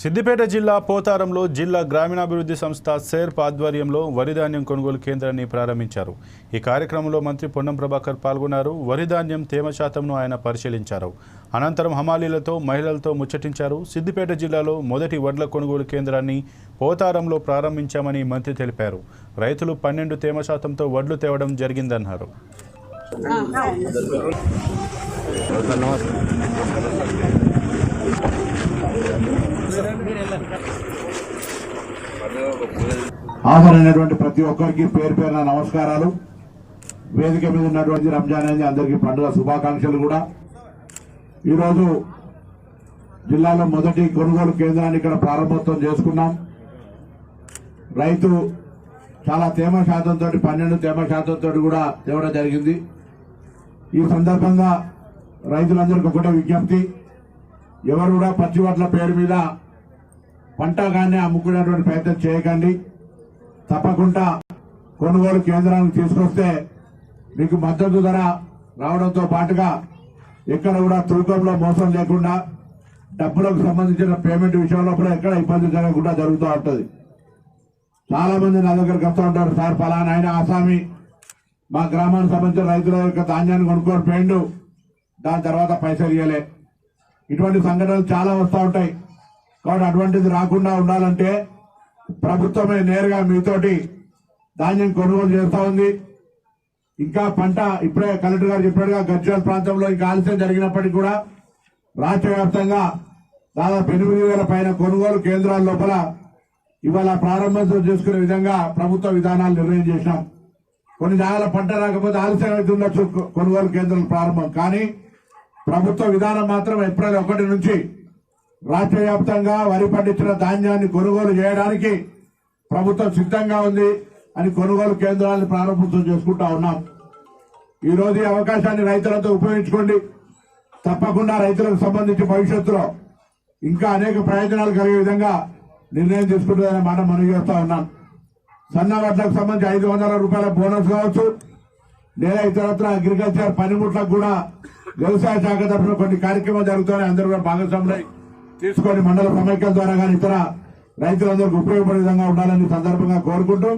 సిద్దిపేట జిల్లా పోతారంలో జిల్లా గ్రామీణాభివృద్ధి సంస్థ సేర్ప్ ఆధ్వర్యంలో వరిధాన్యం కొనుగోలు కేంద్రాన్ని ప్రారంభించారు. ఈ కార్యక్రమంలో మంత్రి పొన్నం ప్రభాకర్ పాల్గొన్నారు. వరిధాన్యం తేమ శాతంను ఆయన పరిశీలించారు. అనంతరం హమాలీలతో మహిళలతో ముచ్చటించారు. సిద్దిపేట జిల్లాలో మొదటి వడ్ల కొనుగోలు కేంద్రాన్ని పోతారంలో ప్రారంభించామని మంత్రి తెలిపారు. రైతులు పన్నెండు తేమ శాతంతో వడ్లు తేవడం జరిగిందన్నారు. హాజరైనటువంటి ప్రతి ఒక్కరికి పేరు పేరున నమస్కారాలు. వేదిక మీద ఉన్నటువంటి రంజాన్ అనేది అందరికీ పండుగ శుభాకాంక్షలు కూడా. ఈరోజు జిల్లాలో మొదటి కొనుగోలు కేంద్రాన్ని ఇక్కడ ప్రారంభోత్సవం చేసుకున్నాం. రైతు చాలా తేమ శాతంతో పన్నెండు తేమ శాతంతో కూడా తేవడం జరిగింది. ఈ సందర్భంగా రైతులందరికీ ఒకటే విజ్ఞప్తి. ఎవరు కూడా పచ్చివాట్ల పేరు మీద పంట కానీ అమ్ముకునేటువంటి ప్రయత్నం చేయకండి. తప్పకుండా కొనుగోలు కేంద్రానికి తీసుకొస్తే మీకు మద్దతు ధర రావడంతో పాటుగా ఎక్కడ కూడా తూకంలో మోసం లేకుండా డబ్బులకు సంబంధించిన పేమెంట్ విషయంలో కూడా ఎక్కడ ఇబ్బంది జరగకుండా జరుగుతూ ఉంటుంది. చాలా మంది నా దగ్గరకు వస్తూ ఉంటారు సార్ ఫలానా ఆయన ఆసామి మా గ్రామానికి సంబంధించిన రైతుల యొక్క ధాన్యాన్ని కొనుక్కొని పోయిండు దాని తర్వాత పైసలు ఇవ్వలే ఇటువంటి సంఘటనలు చాలా వస్తూ ఉంటాయి. కాబట్టి అటువంటిది రాకుండా ఉండాలంటే ప్రభుత్వమే నేరుగా మీతోటి ధాన్యం కొనుగోలు చేస్తూ ఉంది. ఇంకా పంట ఇప్పుడే కలెక్టర్ గారు చెప్పినట్టుగా గజ్వేల్ ప్రాంతంలో ఇంకా ఆలస్యం జరిగినప్పటికీ కూడా రాష్ట్ర వ్యాప్తంగా దాదాపు ఎనిమిది వేల పైన కొనుగోలు కేంద్రాల లోపల ఇవాళ ప్రారంభం చేసుకునే విధంగా ప్రభుత్వ విధానాలు నిర్ణయం చేశాం. కొన్ని జాగాల పంట రాకపోతే ఆలస్యం అయితే ఉండొచ్చు కొనుగోలు కేంద్రాలు ప్రారంభం. కానీ ప్రభుత్వ విధానం మాత్రం ఏప్రిల్ ఒకటి నుంచి రాష్ట్ర వ్యాప్తంగా వరి పండించిన ధాన్యాన్ని కొనుగోలు చేయడానికి ప్రభుత్వం సిద్ధంగా ఉంది అని కొనుగోలు కేంద్రాలను ప్రారంభోత్సవం చేసుకుంటా ఉన్నాం. ఈరోజు ఈ అవకాశాన్ని రైతులతో ఉపయోగించుకోండి. తప్పకుండా రైతులకు సంబంధించి భవిష్యత్తులో ఇంకా అనేక ప్రయోజనాలు కలిగే విధంగా నిర్ణయం తీసుకుంటుందనే మాట మనం చేస్తా ఉన్నాం. సన్న వడ్లకు సంబంధించి ఐదు వందల రూపాయల బోనస్ కావచ్చు. లేదా ఇతరత్ర అగ్రికల్చర్ పనిముట్లకు కూడా వ్యవసాయ శాఖ తరఫున కొన్ని కార్యక్రమాలు జరుగుతాయని అందరూ కూడా భాగస్వాములై తీసుకొని మండల సమైక్యాల ద్వారా కానీ ఇతర రైతులందరికీ ఉపయోగపడే విధంగా ఉండాలని సందర్భంగా కోరుకుంటూ